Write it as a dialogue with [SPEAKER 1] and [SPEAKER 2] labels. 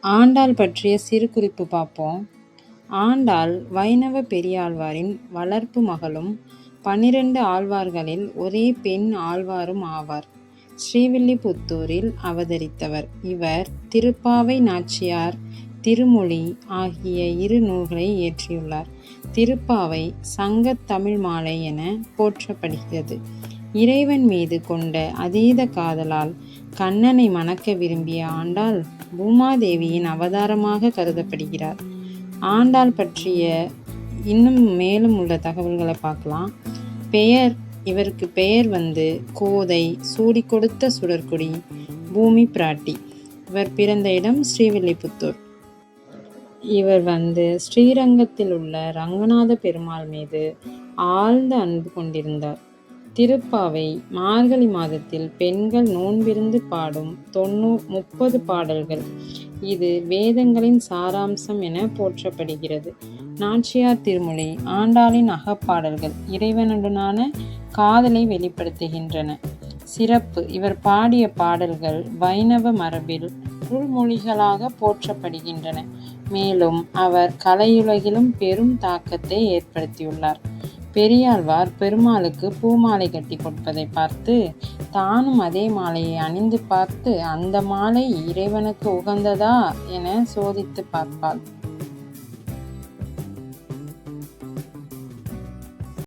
[SPEAKER 1] ஆண்டாள் பற்றிய சிறு குறிப்பு பார்ப்போம். ஆண்டாள் வைணவ பெரியாழ்வாரின் வளர்ப்பு மகளும் பன்னிரண்டு ஆழ்வார்களில் ஒரே பெண் ஆழ்வாரும் ஆவார். ஸ்ரீவில்லிபுத்தூரில் அவதரித்தவர் இவர் திருப்பாவை நாச்சியார் திருமொழி ஆகிய இரு நூல்களை இயற்றியுள்ளார். திருப்பாவை சங்கத் தமிழ் மாலை என போற்றப்படுகிறது. இறைவன் மீது கொண்ட அதீத காதலால் கண்ணனை மணக்க விரும்பிய ஆண்டாள் பூமாதேவியின் அவதாரமாக கருதப்படுகிறார். ஆண்டாள் பற்றிய இன்னும் மேலும் உள்ள தகவல்களை பார்க்கலாம். பெயர் இவருக்கு பெயர் வந்து கோதை சூடி கொடுத்த சுடற்குடி பூமி பிராட்டி. இவர் பிறந்த இடம் ஸ்ரீவில்லிபுத்தூர். இவர் வந்து ஸ்ரீரங்கத்தில் உள்ள ரங்கநாத பெருமாள் மீது ஆழ்ந்த அன்பு கொண்டிருந்தார். திருப்பாவை மார்கழி மாதத்தில் பெண்கள் நோன்பிருந்து பாடும் தொண்ணூ முப்பது பாடல்கள். இது வேதங்களின் சாராம்சம் என போற்றப்படுகிறது. நாச்சியார் திருமொழி ஆண்டாளின் அகப்பாடல்கள் இறைவனுடனான காதலை வெளிப்படுத்துகின்றன. சிறப்பு இவர் பாடிய பாடல்கள் வைணவ மரபில் உள்மொழிகளாக போற்றப்படுகின்றன. மேலும் அவர் கலையுலகிலும் பெரும் தாக்கத்தை ஏற்படுத்தியுள்ளார். பெரியாழ்வார் பெருமாளுக்கு பூமாலை கட்டி கொடுப்பதை பார்த்து தானும் அதே மாலையை அணிந்து பார்த்து அந்த மாலை இறைவனுக்கு உகந்ததா? என சோதித்து பார்ப்பாள்.